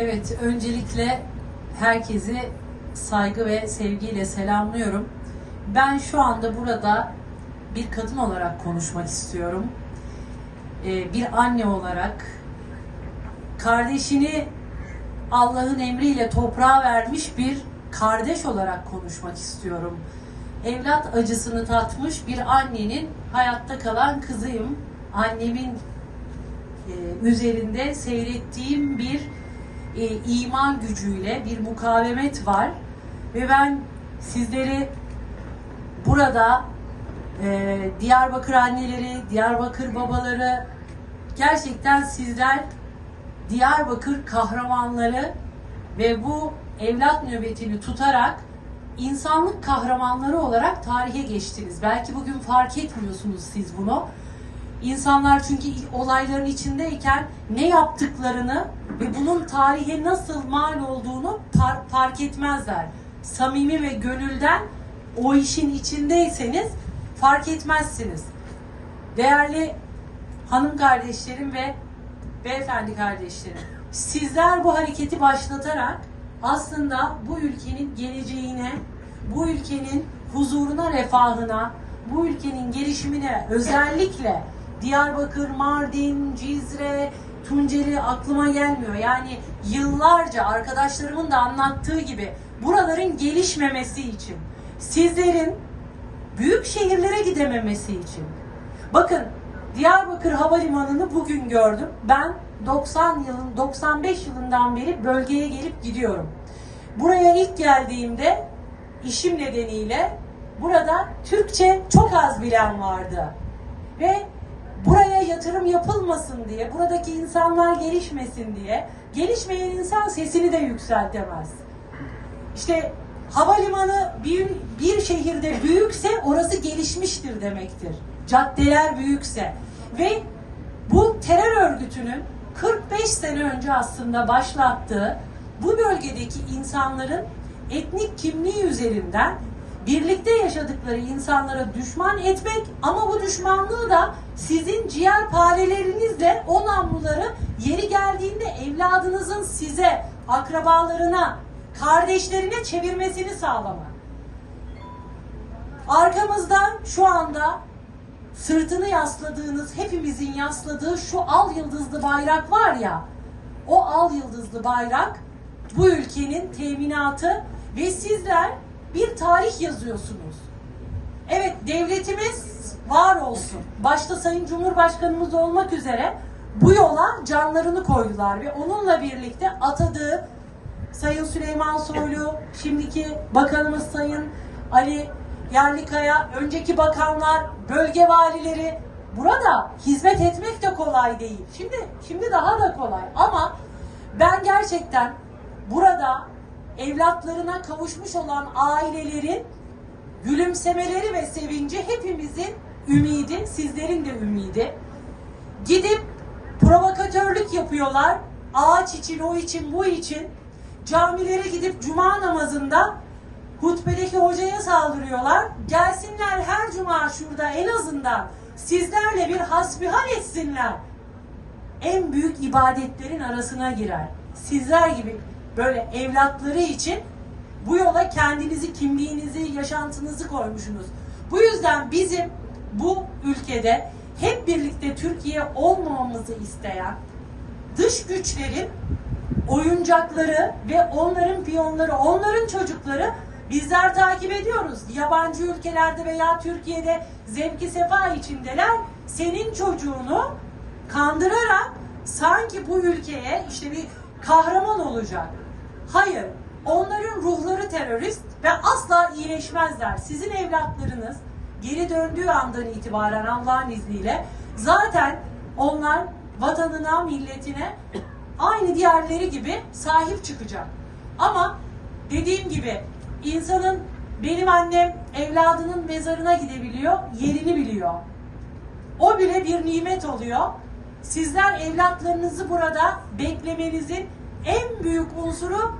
Evet, öncelikle herkesi saygı ve sevgiyle selamlıyorum. Ben şu anda burada bir kadın olarak konuşmak istiyorum. Ee, bir anne olarak kardeşini Allah'ın emriyle toprağa vermiş bir kardeş olarak konuşmak istiyorum. Evlat acısını tatmış bir annenin hayatta kalan kızıyım. Annemin e, üzerinde seyrettiğim bir e, iman gücüyle bir mukavemet var ve ben sizleri burada e, Diyarbakır anneleri, Diyarbakır babaları gerçekten sizler Diyarbakır kahramanları ve bu evlat nöbetini tutarak insanlık kahramanları olarak tarihe geçtiniz. Belki bugün fark etmiyorsunuz siz bunu. İnsanlar çünkü olayların içindeyken ne yaptıklarını ve bunun tarihe nasıl mal olduğunu fark etmezler. Samimi ve gönülden o işin içindeyseniz fark etmezsiniz. Değerli hanım kardeşlerim ve beyefendi kardeşlerim, sizler bu hareketi başlatarak aslında bu ülkenin geleceğine, bu ülkenin huzuruna, refahına, bu ülkenin gelişimine özellikle Diyarbakır, Mardin, Cizre, Tunceli aklıma gelmiyor. Yani yıllarca arkadaşlarımın da anlattığı gibi buraların gelişmemesi için, sizlerin büyük şehirlere gidememesi için. Bakın Diyarbakır Havalimanı'nı bugün gördüm. Ben 90 yılın 95 yılından beri bölgeye gelip gidiyorum. Buraya ilk geldiğimde işim nedeniyle burada Türkçe çok az bilen vardı. Ve buraya yatırım yapılmasın diye, buradaki insanlar gelişmesin diye, gelişmeyen insan sesini de yükseltemez. İşte havalimanı bir, bir şehirde büyükse orası gelişmiştir demektir. Caddeler büyükse. Ve bu terör örgütünün 45 sene önce aslında başlattığı bu bölgedeki insanların etnik kimliği üzerinden birlikte yaşadıkları insanlara düşman etmek ama bu düşmanlığı da sizin ciğer parelerinizle o namluları yeri geldiğinde evladınızın size, akrabalarına, kardeşlerine çevirmesini sağlamak. Arkamızda şu anda sırtını yasladığınız, hepimizin yasladığı şu al yıldızlı bayrak var ya, o al yıldızlı bayrak bu ülkenin teminatı ve sizler bir tarih yazıyorsunuz. Evet devletimiz var olsun. Başta Sayın Cumhurbaşkanımız olmak üzere bu yola canlarını koydular ve onunla birlikte atadığı Sayın Süleyman Soylu, şimdiki bakanımız Sayın Ali Yerlikaya, önceki bakanlar, bölge valileri burada hizmet etmek de kolay değil. Şimdi şimdi daha da kolay ama ben gerçekten burada evlatlarına kavuşmuş olan ailelerin gülümsemeleri ve sevinci hepimizin ümidi, sizlerin de ümidi. Gidip provokatörlük yapıyorlar. Ağaç için, o için, bu için. Camilere gidip cuma namazında hutbedeki hocaya saldırıyorlar. Gelsinler her cuma şurada en azından sizlerle bir hasbihal etsinler. En büyük ibadetlerin arasına girer. Sizler gibi böyle evlatları için bu yola kendinizi, kimliğinizi, yaşantınızı koymuşsunuz. Bu yüzden bizim bu ülkede hep birlikte Türkiye olmamamızı isteyen dış güçlerin oyuncakları ve onların piyonları, onların çocukları bizler takip ediyoruz. Yabancı ülkelerde veya Türkiye'de zevki sefa içindeler. Senin çocuğunu kandırarak sanki bu ülkeye işte bir kahraman olacak. Hayır. Onların ruhları terörist ve asla iyileşmezler. Sizin evlatlarınız geri döndüğü andan itibaren Allah'ın izniyle zaten onlar vatanına, milletine aynı diğerleri gibi sahip çıkacak. Ama dediğim gibi insanın benim annem evladının mezarına gidebiliyor, yerini biliyor. O bile bir nimet oluyor. Sizler evlatlarınızı burada beklemenizin en büyük unsuru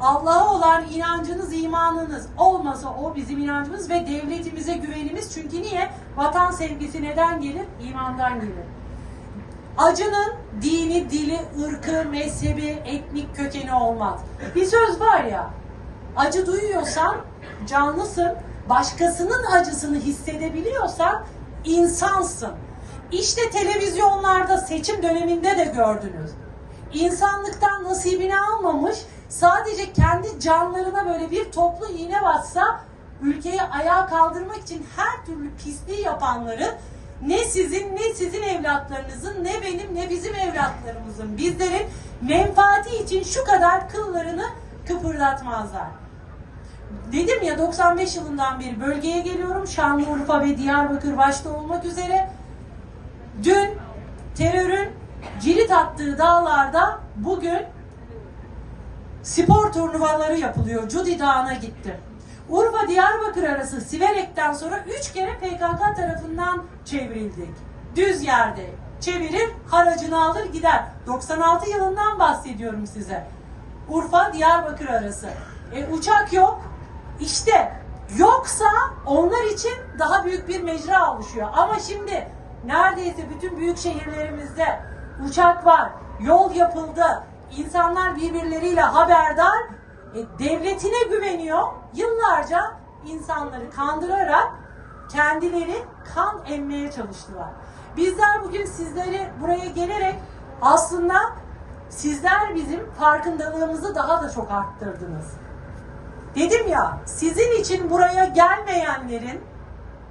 Allah'a olan inancınız, imanınız olmasa o bizim inancımız ve devletimize güvenimiz. Çünkü niye? Vatan sevgisi neden gelir? İmandan gelir. Acının dini, dili, ırkı, mezhebi, etnik kökeni olmaz. Bir söz var ya, acı duyuyorsan canlısın, başkasının acısını hissedebiliyorsan insansın. İşte televizyonlarda seçim döneminde de gördünüz. İnsanlıktan nasibini almamış, sadece kendi canlarına böyle bir toplu iğne batsa ülkeyi ayağa kaldırmak için her türlü pisliği yapanları ne sizin ne sizin evlatlarınızın ne benim ne bizim evlatlarımızın bizlerin menfaati için şu kadar kıllarını kıpırdatmazlar. Dedim ya 95 yılından beri bölgeye geliyorum. Şanlıurfa ve Diyarbakır başta olmak üzere. Dün terörün cirit attığı dağlarda bugün spor turnuvaları yapılıyor. Cudi Dağı'na gittim. Urfa Diyarbakır arası Siverek'ten sonra 3 kere PKK tarafından çevrildik. Düz yerde çevirir, haracını alır gider. 96 yılından bahsediyorum size. Urfa Diyarbakır arası. E, uçak yok. İşte yoksa onlar için daha büyük bir mecra oluşuyor. Ama şimdi neredeyse bütün büyük şehirlerimizde uçak var, yol yapıldı, insanlar birbirleriyle haberdar, e, devletine güveniyor. Yıllarca insanları kandırarak kendileri kan emmeye çalıştılar. Bizler bugün sizleri buraya gelerek aslında sizler bizim farkındalığımızı daha da çok arttırdınız. Dedim ya sizin için buraya gelmeyenlerin,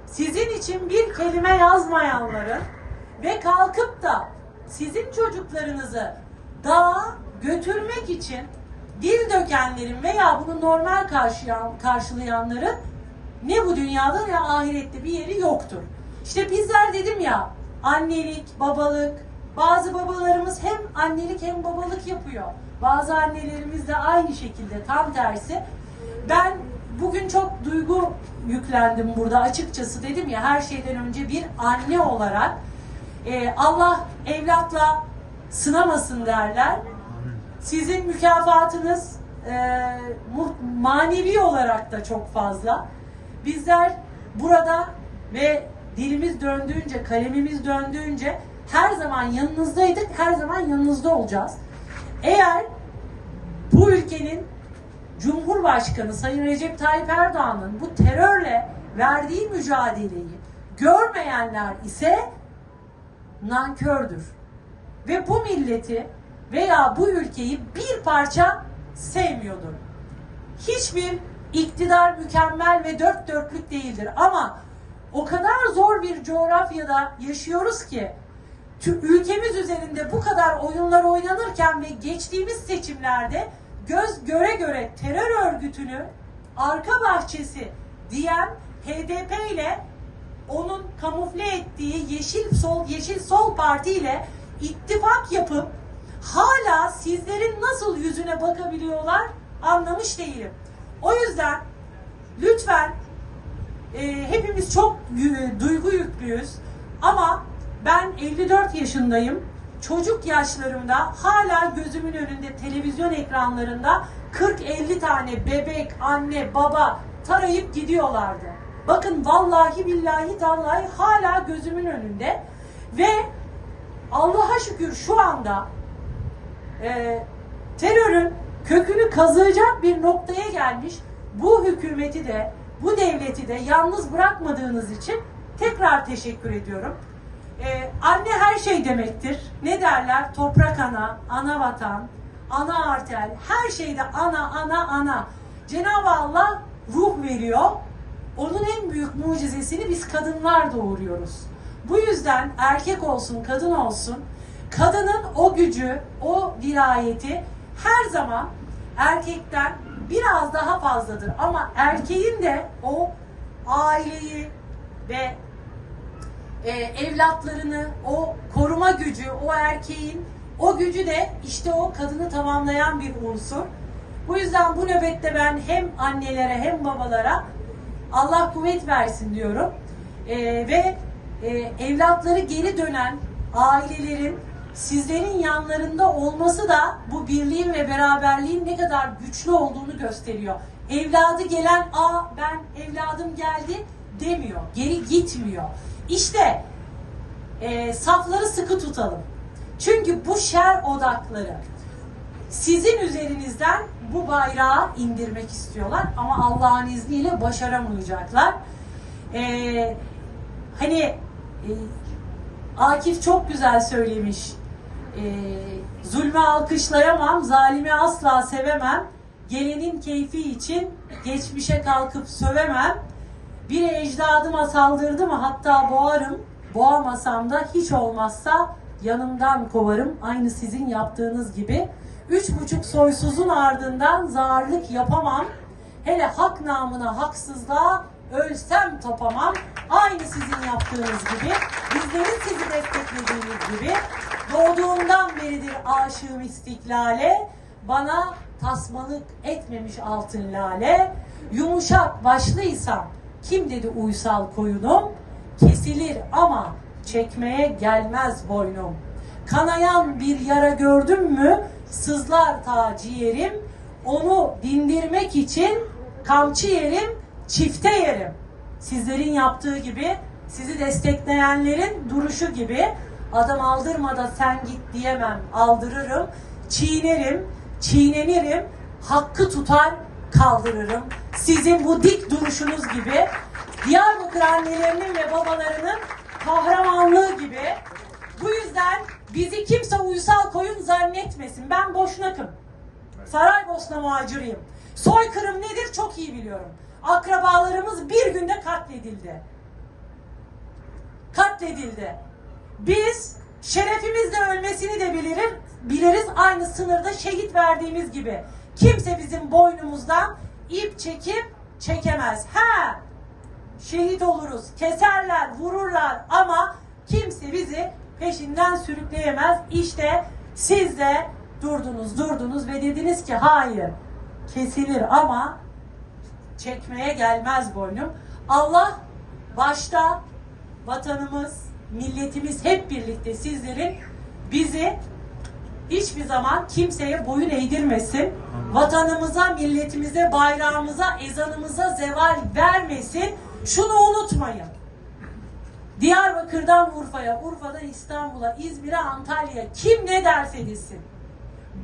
sizin için bir kelime yazmayanların ve kalkıp da sizin çocuklarınızı dağa götürmek için dil dökenlerin veya bunu normal karşılayan, karşılayanların ne bu dünyada ne ahirette bir yeri yoktur. İşte bizler dedim ya annelik, babalık, bazı babalarımız hem annelik hem babalık yapıyor. Bazı annelerimiz de aynı şekilde tam tersi. Ben bugün çok duygu yüklendim burada açıkçası dedim ya her şeyden önce bir anne olarak e, Allah evlatla sınamasın derler. Sizin mükafatınız e, manevi olarak da çok fazla. Bizler burada ve dilimiz döndüğünce, kalemimiz döndüğünce her zaman yanınızdaydık, her zaman yanınızda olacağız. Eğer bu ülkenin Cumhurbaşkanı Sayın Recep Tayyip Erdoğan'ın bu terörle verdiği mücadeleyi görmeyenler ise nankördür. Ve bu milleti veya bu ülkeyi bir parça sevmiyordur. Hiçbir iktidar mükemmel ve dört dörtlük değildir ama o kadar zor bir coğrafyada yaşıyoruz ki ülkemiz üzerinde bu kadar oyunlar oynanırken ve geçtiğimiz seçimlerde göz göre göre terör örgütünü arka bahçesi diyen HDP ile onun kamufle ettiği Yeşil Sol Yeşil Sol Parti ile ittifak yapıp hala sizlerin nasıl yüzüne bakabiliyorlar anlamış değilim. O yüzden lütfen e, hepimiz çok yü- duygu yüklüyüz ama ben 54 yaşındayım. Çocuk yaşlarımda hala gözümün önünde televizyon ekranlarında 40-50 tane bebek, anne, baba tarayıp gidiyorlardı. Bakın vallahi billahi tallahi hala gözümün önünde ve Allah'a şükür şu anda e, terörün kökünü kazıyacak bir noktaya gelmiş bu hükümeti de bu devleti de yalnız bırakmadığınız için tekrar teşekkür ediyorum. E, anne her şey demektir. Ne derler? Toprak ana, ana vatan, ana artel, her şeyde ana, ana, ana. Cenab-ı Allah ruh veriyor. Onun en büyük mucizesini biz kadınlar doğuruyoruz. Bu yüzden erkek olsun, kadın olsun, kadının o gücü, o dirayeti her zaman erkekten biraz daha fazladır. Ama erkeğin de o aileyi ve e, evlatlarını, o koruma gücü, o erkeğin o gücü de işte o kadını tamamlayan bir unsur. Bu yüzden bu nöbette ben hem annelere hem babalara Allah kuvvet versin diyorum. E, ve e, evlatları geri dönen ailelerin sizlerin yanlarında olması da bu birliğin ve beraberliğin ne kadar güçlü olduğunu gösteriyor. Evladı gelen a ben evladım geldi demiyor. Geri gitmiyor. İşte e, safları sıkı tutalım. Çünkü bu şer odakları sizin üzerinizden bu bayrağı indirmek istiyorlar ama Allah'ın izniyle başaramayacaklar. Ee, hani e, Akif çok güzel söylemiş. Ee, zulmü alkışlayamam, zalimi asla sevemem. Gelenin keyfi için geçmişe kalkıp sövemem. Bir ecdadıma saldırdı mı hatta boğarım. Boğamasam da hiç olmazsa yanımdan kovarım. Aynı sizin yaptığınız gibi. Üç buçuk soysuzun ardından zarlık yapamam. Hele hak namına haksızlığa ölsem tapamam. Aynı sizin yaptığınız gibi. Bizlerin sizi desteklediğiniz gibi. Doğduğumdan beridir aşığım istiklale. Bana tasmalık etmemiş altın lale. Yumuşak başlıysam kim dedi uysal koyunum? Kesilir ama çekmeye gelmez boynum. Kanayan bir yara gördüm mü sızlar ta ciğerim. Onu dindirmek için kamçı yerim, çifte yerim. Sizlerin yaptığı gibi, sizi destekleyenlerin duruşu gibi adam aldırmadan sen git diyemem, aldırırım, çiğnerim, çiğnenirim, hakkı tutar, kaldırırım. Sizin bu dik duruşunuz gibi, Diyarbakır annelerinin ve babalarının kahramanlığı gibi. Bu yüzden bizi kimse uysal koyun zannetmesin. Ben boşnakım. Saraybosna muhaciriyim. Soykırım nedir çok iyi biliyorum. Akrabalarımız bir günde katledildi. Katledildi. Biz şerefimizle ölmesini de biliriz, biliriz aynı sınırda şehit verdiğimiz gibi. Kimse bizim boynumuzdan ip çekip çekemez. Ha! Şehit oluruz, keserler, vururlar ama kimse bizi peşinden sürükleyemez. İşte siz de durdunuz, durdunuz ve dediniz ki hayır kesilir ama çekmeye gelmez boynum. Allah başta vatanımız, milletimiz hep birlikte sizlerin bizi hiçbir zaman kimseye boyun eğdirmesin. Vatanımıza, milletimize, bayrağımıza, ezanımıza zeval vermesin. Şunu unutmayın. Diyarbakır'dan Urfa'ya, Urfa'dan İstanbul'a, İzmir'e, Antalya'ya kim ne derse desin.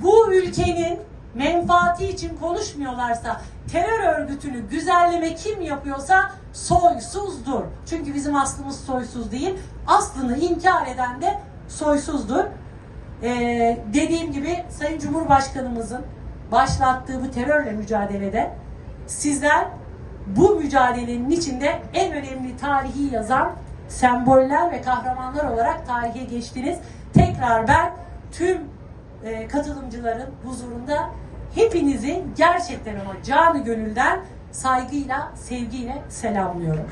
Bu ülkenin menfaati için konuşmuyorlarsa terör örgütünü güzelleme kim yapıyorsa soysuzdur. Çünkü bizim aslımız soysuz değil. Aslını inkar eden de soysuzdur. Ee, dediğim gibi Sayın Cumhurbaşkanımızın başlattığı bu terörle mücadelede sizler bu mücadelenin içinde en önemli tarihi yazan semboller ve kahramanlar olarak tarihe geçtiniz. Tekrar ben tüm e, katılımcıların huzurunda hepinizi gerçekten ama canı gönülden saygıyla, sevgiyle selamlıyorum.